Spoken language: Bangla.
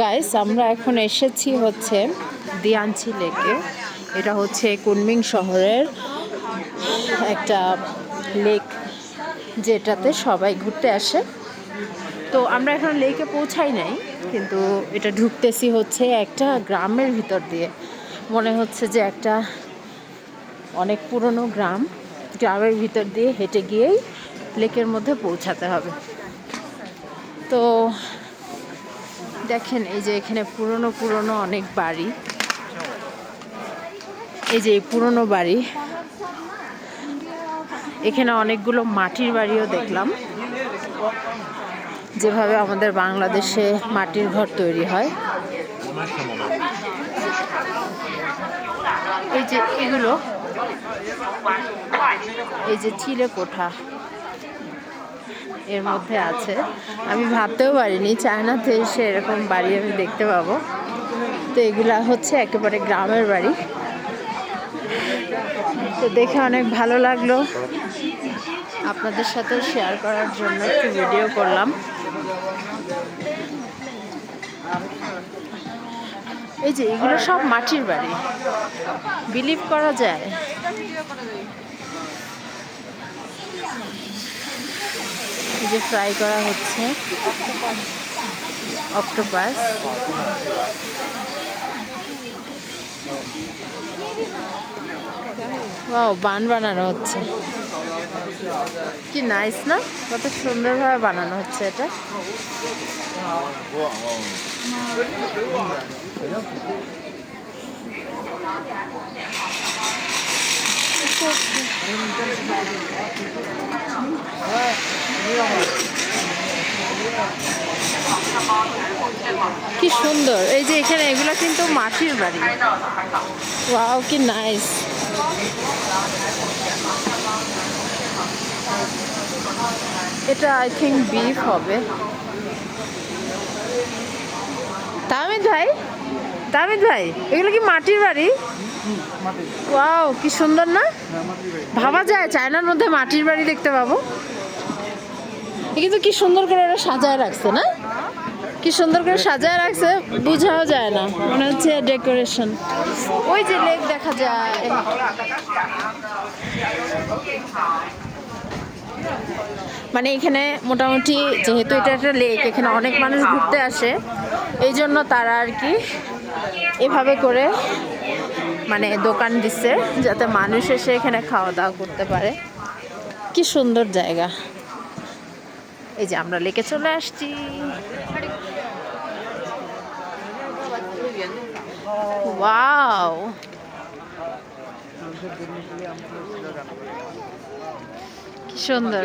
গাইস আমরা এখন এসেছি হচ্ছে দিয়ানছি লেকে। এটা হচ্ছে কুনমিং শহরের একটা লেক যেটাতে সবাই ঘুরতে আসে। তো আমরা এখন লেকে পৌঁছাই নাই, কিন্তু এটা ঢুকতেছি হচ্ছে একটা গ্রামের ভিতর দিয়ে। মনে হচ্ছে যে একটা অনেক পুরনো গ্রাম। গ্রামের ভিতর দিয়ে হেঁটে গিয়েই লেকের মধ্যে পৌঁছাতে হবে। তো দেখেন, এই যে এখানে পুরনো পুরনো অনেক বাড়ি। এই যে এই পুরনো বাড়ি। এখানে অনেকগুলো মাটির বাড়িও দেখলাম। যেভাবে আমাদের বাংলাদেশে মাটির ঘর তৈরি হয়। এই যে এগুলো, এই যে চিলে কোঠা। এর মধ্যে আছে। আমি ভাবতেও পারিনি, চায়নাতে এসে এরকম বাড়ি আমি দেখতে পাবো। তো এগুলা হচ্ছে একেবারে গ্রামের বাড়ি। তো দেখে অনেক ভালো লাগল। আপনাদের সাথে শেয়ার করার জন্য একটু ভিডিও করলাম। এই যে এগুলো সব মাটির বাড়ি। বিলিভ করা যায়। যে ফ্রাই করা হচ্ছে অক্টোপাস ও বান বানানো হচ্ছে। কি নাইস না? কত সুন্দরভাবে বানানো হচ্ছে এটা। কি সুন্দর। এই যে এখানে এগুলো কিন্তু মাটির বাড়ি। ওয়াও, কি নাইস এটা আই থিঙ্ক বিফ হবে। তামিদ ভাই? তামিদ ভাই, এগুলো কি মাটির বাড়ি? ওয়াও, কি সুন্দর না? ভাবা যায়, চায়নার মধ্যে মাটির বাড়ি দেখতে পাবো। কিন্তু কি সুন্দর করে ওরা সাজায় রাখছে না? কি সুন্দর করে সাজায় রাখছে, বুঝাও যায় না। মনে হচ্ছে ডেকোরেশন ওই যে লেক দেখা যায়। মানে এখানে মোটামুটি যেহেতু এটা একটা লেক এখানে অনেক মানুষ ঘুরতে আসে, এই জন্য তারা আর কি এভাবে করে মানে দোকান দিচ্ছে, যাতে মানুষ এসে এখানে খাওয়া দাওয়া করতে পারে। কি সুন্দর জায়গা। এই যে আমরা লেকে চলে আসছি। ওয়াও কি সুন্দর।